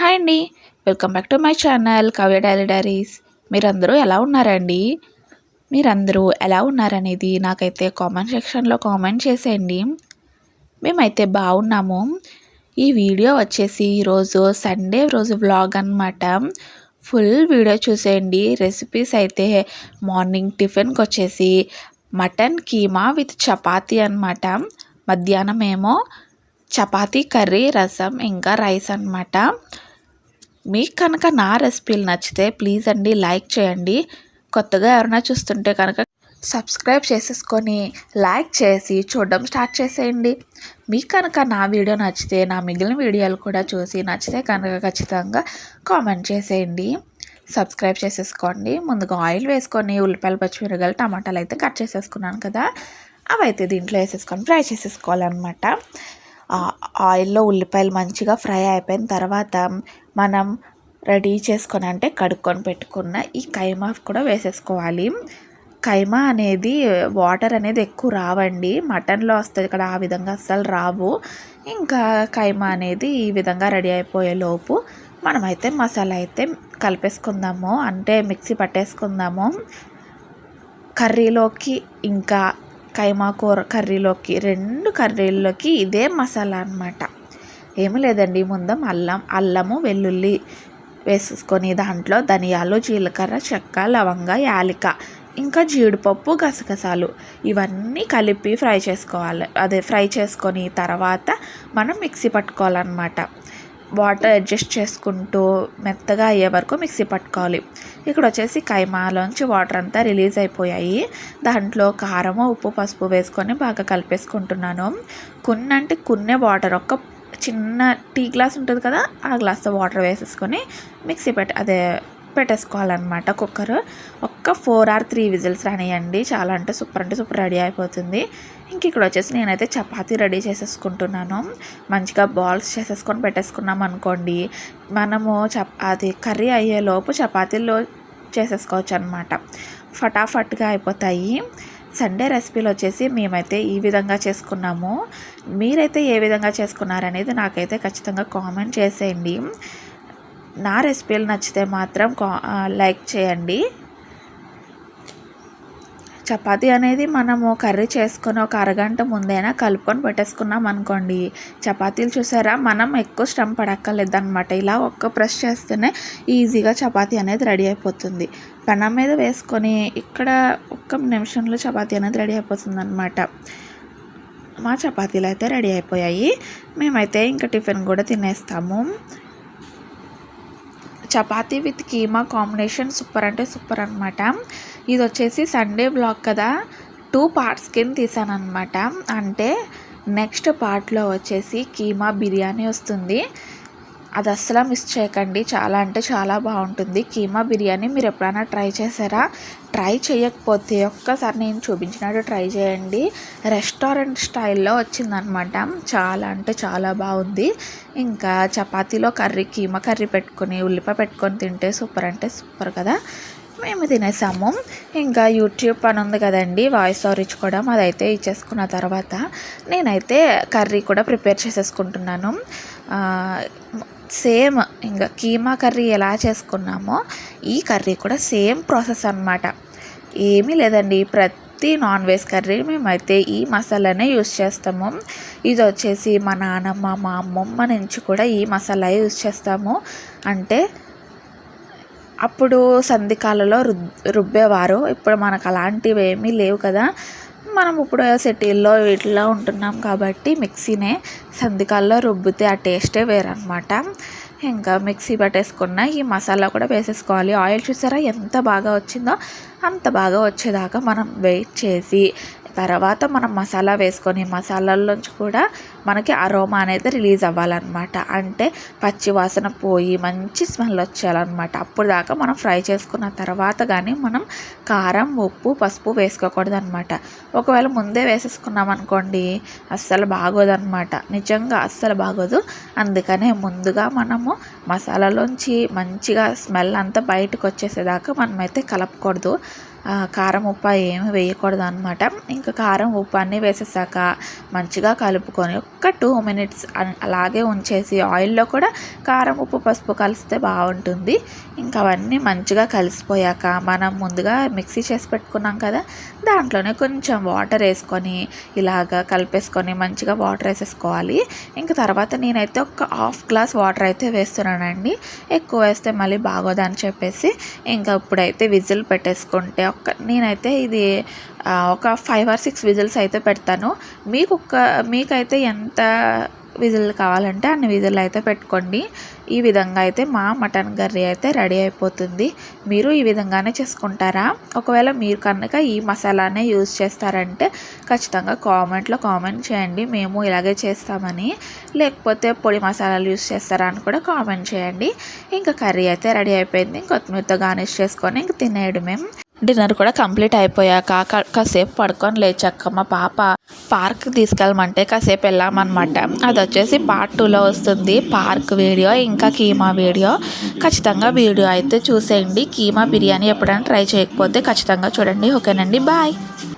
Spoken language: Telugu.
హాయ్ అండి. Welcome back to my channel Kavya daily diaries. మీరందరూ ఎలా ఉన్నారండి? మీరందరూ ఎలా ఉన్నారనేది నాకైతే కామెంట్ సెక్షన్లో కామెంట్ చేసేయండి. మేమైతే బాగున్నాము. ఈ వీడియో వచ్చేసి ఈరోజు సండే రోజు వ్లాగ్ అనమాట ఫుల్ వీడియో చూసేయండి. రెసిపీస్ అయితే మార్నింగ్ టిఫిన్కి వచ్చేసి మటన్ కీమా విత్ చపాతీ అనమాట మధ్యాహ్నం ఏమో చపాతీ కర్రీ రసం ఇంకా రైస్ అనమాట మీకు కనుక నా రెసిపీలు నచ్చితే ప్లీజ్ అండి లైక్ చేయండి. కొత్తగా ఎవరైనా చూస్తుంటే కనుక సబ్స్క్రైబ్ చేసేసుకొని లైక్ చేసి చూడడం స్టార్ట్ చేసేయండి. మీకు కనుక నా వీడియో నచ్చితే నా మిగిలిన వీడియోలు కూడా చూసి నచ్చితే కనుక ఖచ్చితంగా కామెంట్ చేసేయండి. సబ్స్క్రైబ్ చేసేసుకోండి. ముందుగా ఆయిల్ వేసుకొని ఉల్లిపాయలు పచ్చిమిరగాయలు టమాటాలు అయితే కట్ చేసేసుకున్నాను కదా. అవి అయితే దీంట్లో వేసేసుకొని ఫ్రై చేసేసుకోవాలన్నమాట. ఆయిల్లో ఉల్లిపాయలు మంచిగా ఫ్రై అయిపోయిన తర్వాత మనం రెడీ చేసుకొని అంటే కడుక్కొని పెట్టుకున్న ఈ కైమా కూడా వేసేసుకోవాలి. కైమా అనేది వాటర్ అనేది ఎక్కువ రావండి. మటన్లో వస్తుంది కదా ఆ విధంగా అస్సలు రావు. ఇంకా కైమా అనేది ఈ విధంగా రెడీ అయిపోయే లోపు మనమైతే మసాలా అయితే కలిపేసుకుందాము. అంటే మిక్సీ పట్టేసుకుందాము. కర్రీలోకి ఇంకా కైమా కూర కర్రీలోకి రెండు కర్రీల్లోకి ఇదే మసాలా అనమాట ఏమీ లేదండి ముందం అల్లం అల్లము వెల్లుల్లి వేసుకొని దాంట్లో ధనియాలు జీలకర్ర చెక్క లవంగ యాలిక ఇంకా జీడిపప్పు గసగసాలు ఇవన్నీ కలిపి ఫ్రై చేసుకోవాలి. అదే ఫ్రై చేసుకొని తర్వాత మనం మిక్సీ పట్టుకోవాలన్నమాట. వాటర్ అడ్జస్ట్ చేసుకుంటూ మెత్తగా అయ్యే వరకు మిక్సీ పట్టుకోవాలి. ఇక్కడ వచ్చేసి కైమాలోంచి వాటర్ అంతా రిలీజ్ అయిపోయాయి. దాంట్లో కారము ఉప్పు పసుపు వేసుకొని బాగా కలిపేసుకుంటున్నాను. కున్న అంటే కున్నే వాటర్. ఒక చిన్న టీ గ్లాస్ ఉంటుంది కదా ఆ గ్లాస్తో వాటర్ వేసేసుకొని మిక్సీ పెట్టి అదే పెట్టేసుకోవాలన్నమాట కుక్కర్. ఒక్క ఫోర్ ఆర్ త్రీ విజిల్స్ రానియండి. చాలా అంటే సూపర్ అంటే సూపర్ రెడీ అయిపోతుంది. ఇంక ఇక్కడ వచ్చేసి నేనైతే చపాతీ రెడీ చేసేసుకుంటున్నాను. మంచిగా బాల్స్ చేసేసుకొని పెట్టేసుకున్నాం అనుకోండి. మనము చప్ అది కర్రీ అయ్యేలోపు చపాతీలో చేసేసుకోవచ్చు అనమాట ఫటాఫట్గా అయిపోతాయి. సండే రెసిపీలు వచ్చేసి మేమైతే ఈ విధంగా చేసుకున్నాము. మీరైతే ఏ విధంగా చేసుకున్నారనేది నాకైతే ఖచ్చితంగా కామెంట్ చేసేయండి. నా రెసిపీలు నచ్చితే మాత్రం లైక్ చేయండి. చపాతీ అనేది మనము కర్రీ చేసుకుని ఒక అరగంట ముందైనా కలుపుకొని పెట్టేసుకున్నాం అనుకోండి. చపాతీలు చూసారా? మనం ఎక్కువ శ్రమ పడక్కర్లేదు అనమాట ఇలా ఒక్క ప్రెస్ చేస్తేనే ఈజీగా చపాతీ అనేది రెడీ అయిపోతుంది. పెనం మీద వేసుకొని ఇక్కడ ఒక్క నిమిషంలో చపాతీ అనేది రెడీ అయిపోతుంది అనమాట మా చపాతీలు అయితే రెడీ అయిపోయాయి. మేమైతే ఇంకా టిఫిన్ కూడా తినేస్తాము. Chapati with keema combination super అంటే సూపర్ అనమాట ఇది వచ్చేసి సండే బ్లాగ్ కదా. టూ పార్ట్స్ కింద తీసాను అనమాట అంటే నెక్స్ట్ పార్ట్లో వచ్చేసి కీమా బిర్యానీ వస్తుంది. అది అస్సలు మిస్ చేయకండి. చాలా అంటే చాలా బాగుంటుంది. కీమా బిర్యానీ మీరు ఎప్పుడైనా ట్రై చేశారా? ట్రై చేయకపోతే ఒక్కసారి నేను చూపించినట్టు ట్రై చేయండి. రెస్టారెంట్ స్టైల్లో వచ్చిందనమాట. చాలా అంటే చాలా బాగుంది. ఇంకా చపాతీలో కర్రీ కీమా కర్రీ పెట్టుకొని ఉల్లిపాయ పెట్టుకొని తింటే సూపర్ అంటే సూపర్ కదా. మేము తినేసాము. ఇంకా యూట్యూబ్ పని ఉంది కదండి వాయిస్ ఓవర్ ఇచ్చుకోవడం అదైతే ఇచ్చేసుకున్న తర్వాత నేనైతే కర్రీ కూడా ప్రిపేర్ చేసేసుకుంటున్నాను. సేమ్ ఇంకా కీమా కర్రీ ఎలా చేసుకున్నామో ఈ కర్రీ కూడా సేమ్ ప్రాసెస్ అనమాట ఏమీ లేదండి ప్రతి నాన్ వెజ్ కర్రీ మేమైతే ఈ మసాలానే యూస్ చేస్తాము. ఇది వచ్చేసి మా నాన్నమ్మ మా అమ్మమ్మ నుంచి కూడా ఈ మసాలా యూస్ చేస్తాము. అంటే అప్పుడు సంధికాలలో రుబ్ రుబ్బేవారు. ఇప్పుడు మనకు అలాంటివి ఏమీ లేవు కదా. మనం ఇప్పుడు సిటీల్లో వీటిలో ఉంటున్నాం కాబట్టి మిక్సీనే సందికాల్లో రుబ్బితే ఆ టేస్టే వేరనమాట ఇంకా మిక్సీ పట్టేసుకున్న ఈ మసాలా కూడా వేసేసుకోవాలి. ఆయిల్ చూసారా ఎంత బాగా వచ్చిందో? అంత బాగా వచ్చేదాకా మనం వెయిట్ చేసి తర్వాత మనం మసాలా వేసుకొని మసాలాల్లోంచి కూడా మనకి అరోమా అనేది రిలీజ్ అవ్వాలన్నమాట. అంటే పచ్చి వాసన పోయి మంచి స్మెల్ వచ్చేయాలన్నమాట. అప్పుడు దాకా మనం ఫ్రై చేసుకున్న తర్వాత కానీ మనం కారం ఉప్పు పసుపు వేసుకోకూడదు అనమాట ఒకవేళ ముందే వేసేసుకున్నాం అనుకోండి అస్సలు బాగోదన్నమాట. నిజంగా అస్సలు బాగోదు. అందుకనే ముందుగా మనము మసాలాలోంచి మంచిగా స్మెల్ అంతా బయటకు వచ్చేసేదాకా మనమైతే కలపకూడదు. కారం ఉప్పు ఏమి వేయకూడదు అనమాట ఇంకా కారం ఉప్పు అన్నీ వేసేసాక మంచిగా కలుపుకొని ఒక్క టూ మినిట్స్ అలాగే ఉంచేసి ఆయిల్లో కూడా కారం ఉప్పు పసుపు కలిస్తే బాగుంటుంది. ఇంకా అవన్నీ మంచిగా కలిసిపోయాక మనం ముందుగా మిక్సీ చేసి పెట్టుకున్నాం కదా దాంట్లోనే కొంచెం వాటర్ వేసుకొని ఇలాగ కలిపేసుకొని మంచిగా వాటర్ వేసేసుకోవాలి. ఇంకా తర్వాత నేనైతే ఒక హాఫ్ గ్లాస్ వాటర్ అయితే వేస్తున్నానండి. ఎక్కువ వేస్తే మళ్ళీ బాగోదని చెప్పేసి ఇంకా ఇప్పుడైతే విజిల్ పెట్టేసుకుంటే ఒక నేనైతే ఇది ఒక ఫైవ్ ఆర్ సిక్స్ విజిల్స్ అయితే పెడతాను. మీకు ఒక మీకైతే ఎంత విజిల్ కావాలంటే అన్ని విజిల్ అయితే పెట్టుకోండి. ఈ విధంగా అయితే మా మటన్ కర్రీ అయితే రెడీ అయిపోతుంది. మీరు ఈ విధంగానే చేసుకుంటారా? ఒకవేళ మీరు కనుక ఈ మసాలానే యూజ్ చేస్తారంటే ఖచ్చితంగా కామెంట్లో కామెంట్ చేయండి. మేము ఇలాగే చేస్తామని లేకపోతే పొడి మసాలాలు యూజ్ చేస్తారా అని కూడా కామెంట్ చేయండి. ఇంకా కర్రీ అయితే రెడీ అయిపోయింది. కొత్తిమీరతో గార్నిష్ చేసుకొని ఇంక తినేయడమే. డిన్నర్ కూడా కంప్లీట్ అయిపోయాక కాసేపు పడుకొని లేచాక మా పాప పార్క్ తీసుకెళ్ళమంటే కాసేపు వెళ్ళామన్నమాట. అది వచ్చేసి పార్ట్ టూలో వస్తుంది. పార్క్ వీడియో ఇంకా కీమా వీడియో. ఖచ్చితంగా వీడియో అయితే చూసేయండి. కీమా బిర్యానీ ఎప్పుడైనా ట్రై చేయకపోతే ఖచ్చితంగా చూడండి. ఓకేనండి. బాయ్.